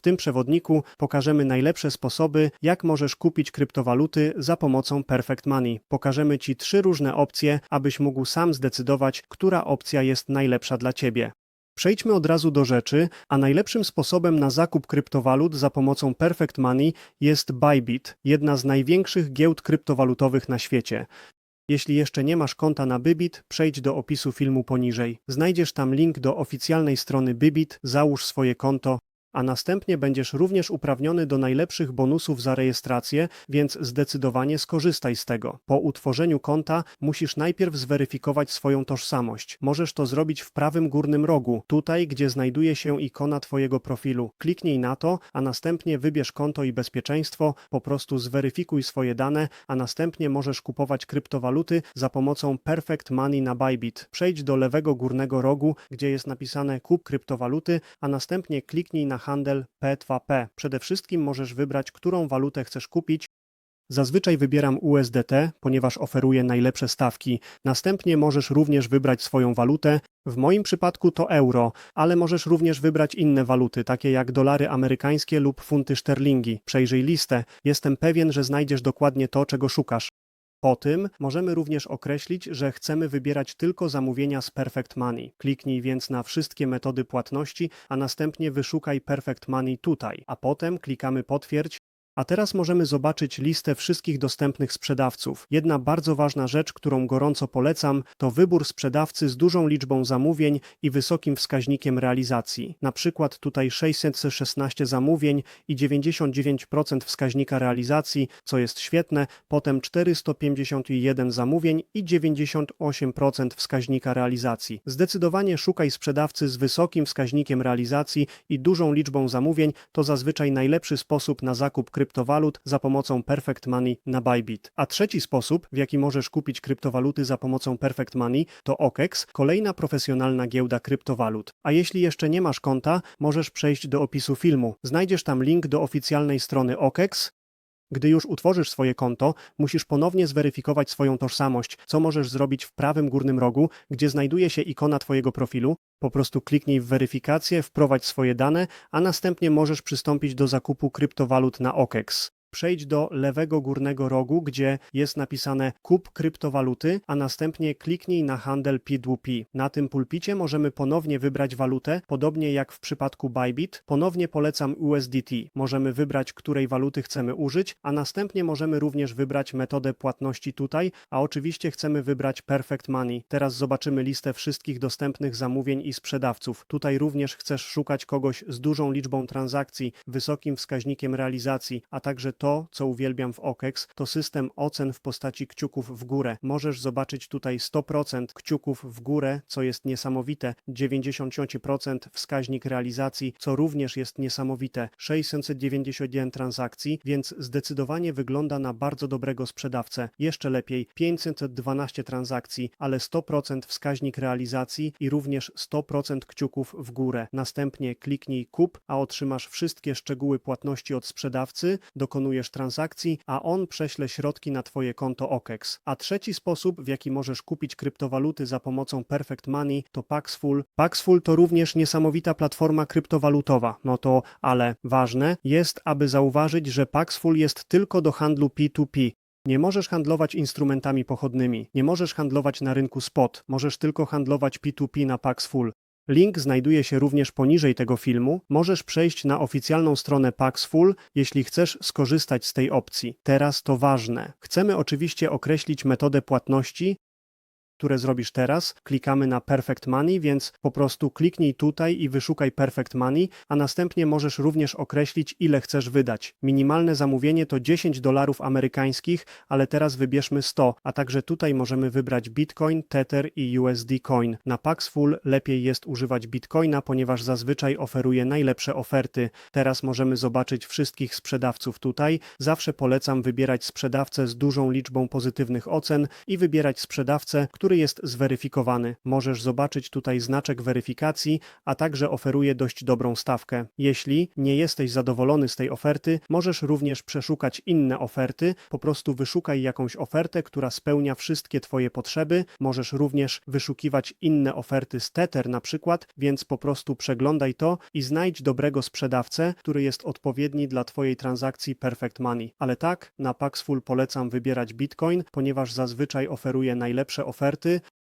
W tym przewodniku pokażemy najlepsze sposoby, jak możesz kupić kryptowaluty za pomocą Perfect Money. Pokażemy Ci trzy różne opcje, abyś mógł sam zdecydować, która opcja jest najlepsza dla Ciebie. Przejdźmy od razu do rzeczy, a najlepszym sposobem na zakup kryptowalut za pomocą Perfect Money jest Bybit, jedna z największych giełd kryptowalutowych na świecie. Jeśli jeszcze nie masz konta na Bybit, przejdź do opisu filmu poniżej. Znajdziesz tam link do oficjalnej strony Bybit, załóż swoje konto, a następnie będziesz również uprawniony do najlepszych bonusów za rejestrację, więc zdecydowanie skorzystaj z tego. Po utworzeniu konta musisz najpierw zweryfikować swoją tożsamość. Możesz to zrobić w prawym górnym rogu, tutaj gdzie znajduje się ikona Twojego profilu. Kliknij na to, a następnie wybierz konto i bezpieczeństwo, po prostu zweryfikuj swoje dane, a następnie możesz kupować kryptowaluty za pomocą Perfect Money na Bybit. Przejdź do lewego górnego rogu, gdzie jest napisane kup kryptowaluty, a następnie kliknij na handel P2P. Przede wszystkim możesz wybrać, którą walutę chcesz kupić. Zazwyczaj wybieram USDT, ponieważ oferuje najlepsze stawki. Następnie możesz również wybrać swoją walutę. W moim przypadku to euro, ale możesz również wybrać inne waluty, takie jak dolary amerykańskie lub funty szterlingi. Przejrzyj listę. Jestem pewien, że znajdziesz dokładnie to, czego szukasz. Po tym możemy również określić, że chcemy wybierać tylko zamówienia z Perfect Money. Kliknij więc na wszystkie metody płatności, a następnie wyszukaj Perfect Money tutaj, a potem klikamy potwierdź. A teraz możemy zobaczyć listę wszystkich dostępnych sprzedawców. Jedna bardzo ważna rzecz, którą gorąco polecam, to wybór sprzedawcy z dużą liczbą zamówień i wysokim wskaźnikiem realizacji. Na przykład tutaj 616 zamówień i 99% wskaźnika realizacji, co jest świetne, potem 451 zamówień i 98% wskaźnika realizacji. Zdecydowanie szukaj sprzedawcy z wysokim wskaźnikiem realizacji i dużą liczbą zamówień, to zazwyczaj najlepszy sposób na zakup kryptowalut za pomocą Perfect Money na Bybit. A trzeci sposób, w jaki możesz kupić kryptowaluty za pomocą Perfect Money, to OKEX, kolejna profesjonalna giełda kryptowalut. A jeśli jeszcze nie masz konta, możesz przejść do opisu filmu. Znajdziesz tam link do oficjalnej strony OKEX, gdy już utworzysz swoje konto, musisz ponownie zweryfikować swoją tożsamość, co możesz zrobić w prawym górnym rogu, gdzie znajduje się ikona Twojego profilu. Po prostu kliknij w weryfikację, wprowadź swoje dane, a następnie możesz przystąpić do zakupu kryptowalut na OKEX. Przejdź do lewego górnego rogu, gdzie jest napisane kup kryptowaluty, a następnie kliknij na handel P2P. Na tym pulpicie możemy ponownie wybrać walutę, podobnie jak w przypadku Bybit. Ponownie polecam USDT. Możemy wybrać, której waluty chcemy użyć, a następnie możemy również wybrać metodę płatności tutaj, a oczywiście chcemy wybrać Perfect Money. Teraz zobaczymy listę wszystkich dostępnych zamówień i sprzedawców. Tutaj również chcesz szukać kogoś z dużą liczbą transakcji, wysokim wskaźnikiem realizacji, a także to, co uwielbiam w OKEX, to system ocen w postaci kciuków w górę. Możesz zobaczyć tutaj 100% kciuków w górę, co jest niesamowite, 90% wskaźnik realizacji, co również jest niesamowite, 691 transakcji, więc zdecydowanie wygląda na bardzo dobrego sprzedawcę. Jeszcze lepiej, 512 transakcji, ale 100% wskaźnik realizacji i również 100% kciuków w górę. Następnie kliknij kup, a otrzymasz wszystkie szczegóły płatności od sprzedawcy, dokonujesz transakcji, a on prześle środki na Twoje konto OKEX. A trzeci sposób, w jaki możesz kupić kryptowaluty za pomocą Perfect Money, to Paxful. Paxful to również niesamowita platforma kryptowalutowa. No to, ale ważne jest, aby zauważyć, że Paxful jest tylko do handlu P2P. Nie możesz handlować instrumentami pochodnymi, nie możesz handlować na rynku spot, możesz tylko handlować P2P na Paxful. Link znajduje się również poniżej tego filmu. Możesz przejść na oficjalną stronę Paxful, jeśli chcesz skorzystać z tej opcji. Teraz to ważne. Chcemy oczywiście określić metodę płatności, które zrobisz teraz. Klikamy na Perfect Money, więc po prostu kliknij tutaj i wyszukaj Perfect Money, a następnie możesz również określić, ile chcesz wydać. Minimalne zamówienie to 10 dolarów amerykańskich, ale teraz wybierzmy 100, a także tutaj możemy wybrać Bitcoin, Tether i USD Coin. Na Paxful lepiej jest używać Bitcoina, ponieważ zazwyczaj oferuje najlepsze oferty. Teraz możemy zobaczyć wszystkich sprzedawców tutaj. Zawsze polecam wybierać sprzedawcę z dużą liczbą pozytywnych ocen i wybierać sprzedawcę, który który jest zweryfikowany. Możesz zobaczyć tutaj znaczek weryfikacji, a także oferuje dość dobrą stawkę. Jeśli nie jesteś zadowolony z tej oferty, możesz również przeszukać inne oferty, po prostu wyszukaj jakąś ofertę, która spełnia wszystkie Twoje potrzeby. Możesz również wyszukiwać inne oferty z Tether na przykład, więc po prostu przeglądaj to i znajdź dobrego sprzedawcę, który jest odpowiedni dla Twojej transakcji Perfect Money. Ale tak, na Paxful polecam wybierać Bitcoin, ponieważ zazwyczaj oferuje najlepsze oferty ти